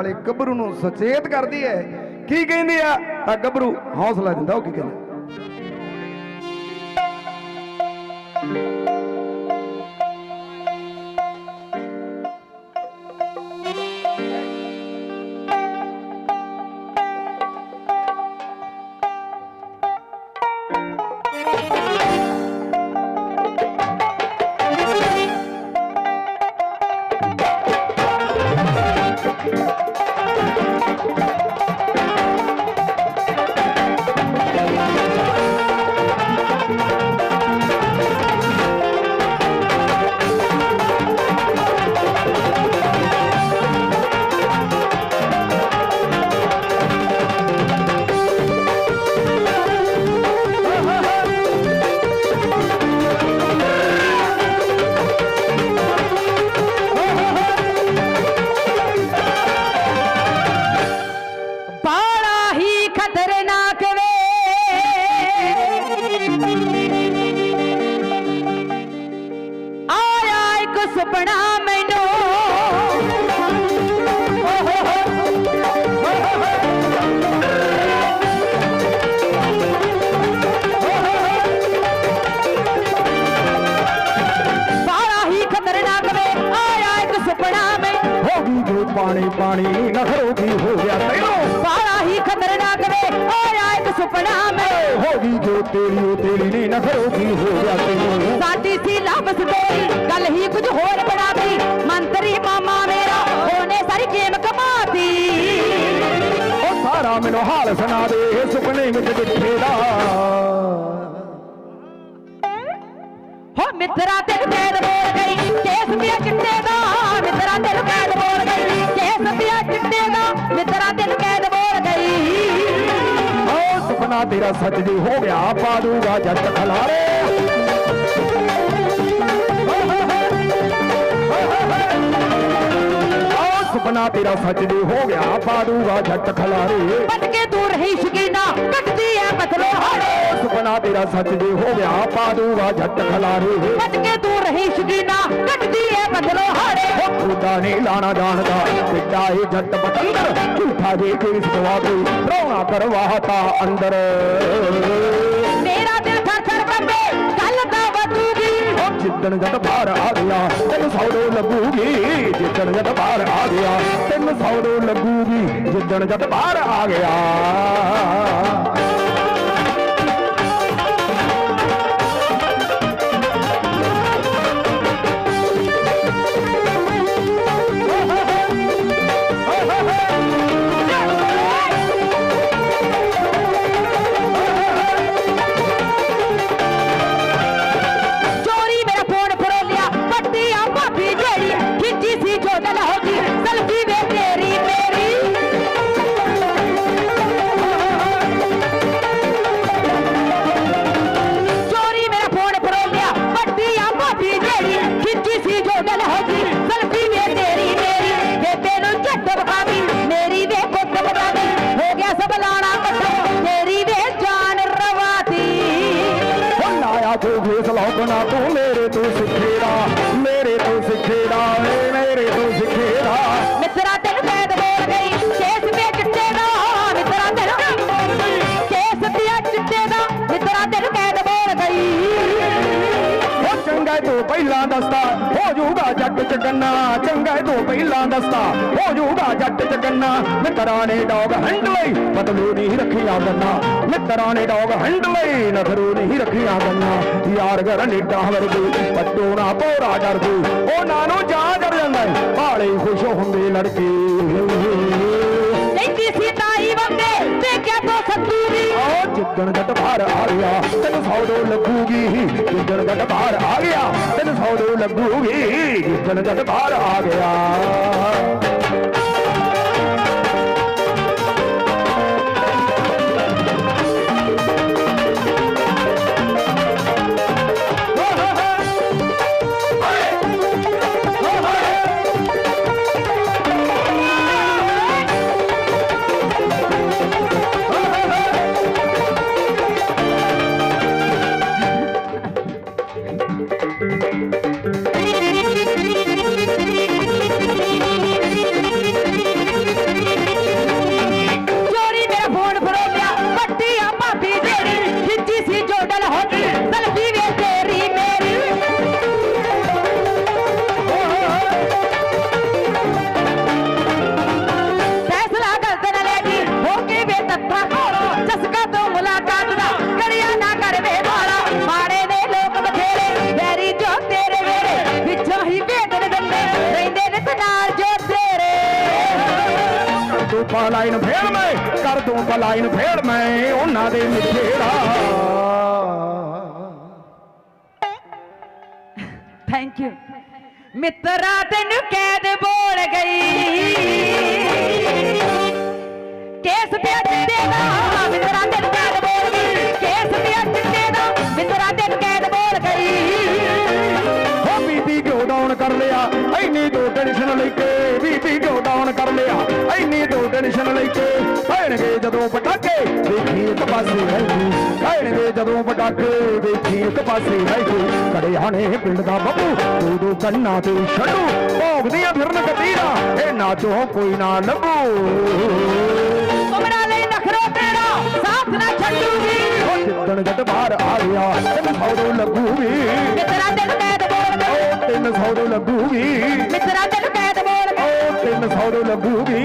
ਵਾਲੇ ਗੱਭਰੂ ਨੂੰ ਸੁਚੇਤ ਕਰਦੀ ਹੈ। ਕੀ ਕਹਿੰਦੀ ਆ? ਤਾਂ ਗੱਭਰੂ ਹੌਸਲਾ ਦਿੰਦਾ, ਉਹ ਕੀ ਕਹਿੰਦਾ? ਪਾਣੀ ਪਾਣੀ ਨਖਰੋਗੀ ਹੋ ਗਿਆ ਤੈਨੂੰ। ਬਾਲਾ ਹੀ ਖਤਰਨਾਕ ਵੇ ਆਇਆ ਇੱਕ ਸੁਪਨਾ ਮੈਨੂੰ ਹੋ ਗਈ ਜੋ ਤੇਰੀ ਉਹ ਤੇਰੀ ਨਹੀਂ ਨਖਰੋਗੀ ਹੋ ਗਿਆ ਤੈਨੂੰ। ਸਾਡੀ ਸੀ ਲਫ਼ਜ਼ ਤੇਰੀ ਗੱਲ ਹੀ ਕੁਝ ਹੋਰ ਬਣਾਤੀ ਮੰਤਰੀ ਮਾਮਾ ਮੇਰਾ ਉਹਨੇ ਸਾਰੀ ਗੇਮ ਕਮਾਤੀ। ਉਹ ਸਾਰਾ ਮੈਨੂੰ ਹਾਲ ਸੁਣਾ ਦੇ ਸੁਪਨੇ ਵਿੱਚ ਕਿੱਥੇ ਦਾ। ਹੋ ਮਿੱਤਰਾ ਤੈਨੂੰ ਕੈਦ ਬੋਲ ਗਈ ਕੇਸ ਪਿਆ ਚਿੱਟੇ ਦਾ? ਤੇਰਾ ਸੱਚ ਜੀ ਹੋ ਗਿਆ ਪਾੜੂਗਾ ਜੱਟ ਖਲਾਰੇ। ਸੁਪਨਾ ਤੇਰਾ ਸੱਚ ਜੀ ਹੋ ਗਿਆ ਪਾ ਦੂਗਾ ਜੱਟ ਖਲਾਰੇ। ਬਚ ਕੇ ਦੂਰ ਰਹੀ ਸ਼ਕੀਨਾ, ਕੱਟਦੀ ਐ ਬਦਲੋ ਹਾੜੇ ਸੁਪਨਾ ਤੇਰਾ ਸੱਚ ਜੀ ਹੋ ਗਿਆ ਪਾ ਦੂਗਾ ਜੱਟ ਖਲਾਰੇ। ਬਚ ਕੇ ਦੂਰ ਰਹੀ ਸ਼ਕੀਨਾ ਕੱਟਦੀ ਐ ਬਦਲੋ ਹਾੜੇ ਉਹ ਖੁਦਾ ਨਹੀਂ ਲਾਣਾ ਜਾਣਦਾ ਕਿੱਡਾ ਇਹ ਜੱਟ ਬਤੰਦਰ ਝੂਠਾ ਜੇ ਕੋਈ ਸਵਾ ਕੋਈ ਰੌਣਾ ਕਰਵਾਤਾ ਅੰਦਰ। ਮੇਰਾ ਦਿਲ ਥਰ ਥਰ ਕੰਬੇ ਗੱਲ ਤਾਂ ਵਧੂਗੀ। ਉਹ ਜਿੱਦਣ ਜਦ ਬਾਹਰ ਆ ਗਿਆ ਤੈਨੂੰ ਸੌੜੋ ਲੱਗੂਗੀ ਜਿੱਦਣ ਜਦ ਬਾਹਰ ਆ ਗਿਆ ਤੈਨੂੰ ਸੌੜੋ ਲੱਗੂਗੀ ਜਿੱਦਣ ਜਦ ਬਾਹਰ ਆ ਗਿਆ। ਤੂੰ ਫੇਸ ਲੌਕਣਾ ਤੂੰ ਮੇਰੇ ਤੋਂ ਸਿੱਖੇੜਾ ਜੱਟ ਚੰਗਾ ਤੋਂ ਪਹਿਲਾਂ ਦੱਸਦਾ। ਹੋ ਜਾਊਗਾ ਜੱਟ ਚ ਗੰਨਾ ਮਿੱਤਰਾਂ ਨੇ ਡੌਗ ਹੰਡ ਲਈ, ਬਦਲੂ ਨਹੀਂ ਰੱਖਿਆ ਗੰਨਾ। ਮਿੱਤਰਾਂ ਨੇ ਡੌਗ ਹੰਡ ਲਈ ਨਖਰੂ ਨਹੀਂ ਰੱਖਿਆ ਗੰਨਾ। ਯਾਰ ਘਰ ਨੀਟਾਂ ਵਰਗੇ, ਪੱਟੋ ਨਾ ਪੋਰਾ ਡਰਦੇ। ਉਹਨਾਂ ਨੂੰ ਜਾ ਜੜ ਜਾਂਦਾ ਏ। ਭਾਲੇ ਖੁਸ਼ ਹੁੰਦੇ ਲੜਕੇ। ਜਿੱਦਣ ਜੱਟ ਬਾਹਰ ਆ ਗਿਆ, ਤੈਨੂੰ ਸੌਦੋ ਲੱਗੂਗੀ। ਜਿੱਦਣ ਜੱਟ ਬਾਹਰ ਆ ਗਿਆ, ਤੈਨੂੰ ਸੌਦੋ ਲੱਗੂਗੀ। ਜਿੱਦਣ ਜੱਟ ਬਾਹਰ ਆ ਗਿਆ। ਦੂੰ ਪਲਾਇਨ ਫੇਰ ਮੈਂ ਕਰ ਦੂੰ ਪਲਾਇਨ ਫੇਰ ਮੈਂ ਉਹਨਾਂ ਦੇ ਮਿੱਠੇੜਾ ਥੈਂਕ ਯੂ ਮਿੱਤਰਾ ਤੈਨੂੰ ਕੈਦ ਬੋਲ ਗਈ। ਕੇਸ ਤੇ ਚਿੱਟੇ ਦਾ ਮਿੱਤਰਾ ਤੈਨੂੰ ਕੈਦ ਬੋਲ ਗਈ। ਕੇਸ ਤੇ ਚਿੱਟੇ ਦਾ ਮਿੱਤਰਾ ਤੈਨੂੰ ਕੈਦ ਬੋਲ ਗਈ। ਹੋ ਬੀਬੀ ਕਿਉਂ ਡਾਊਨ ਕਰ ਲਿਆ? ਐਨੀ ਤੋਂ ਟੈਨਸ਼ਨ ਲੈ ਟੈਨਸ਼ਨ ਲੈ ਕੇ ਪੈਣਗੇ ਜਦੋਂ ਪਟਾਕੇ ਵੇਖੀ ਇੱਕ ਪਾਸੇ ਰਹਿ ਪੈਣਗੇ ਜਦੋਂ ਪਟਾਕੇ ਵੇਖੀ ਇੱਕ ਪਾਸੇ ਰਹਿ ਕੜੇ ਆਣੇ ਪਿੰਡ ਦਾ ਬੱਬੂ ਦੋ ਦੋ ਕੰਨਾਂ ਤੇ ਛੱਡੂ। ਭੋਗਦੀਆਂ ਫਿਰਨ ਕਤੀਰਾ ਇਹ ਕੋਈ ਨਾ ਲੱਭੂ। ਤੇਰਾ ਸਾਥ ਨਾ ਛੱਡੂਗੀ ਉਹ ਜਿੱਦਣ ਜੱਟ ਬਾਹਰ ਆ ਗਿਆ ਤੈਨੂੰ ਲੱਗੂਗੀ ਮਿੱਤਰਾ ਤੈਨੂੰ ਕੈਦ ਬੋਲ ਉਹ ਤਿੰਨ ਸੌਦੋ ਲੱਗੂਗੀ ਮਿੱਤਰਾ ਤੈਨੂੰ ਕੈਦ ਬੋਲ ਉਹ ਤਿੰਨ ਸੌਦੋ ਲੱਗੂਗੀ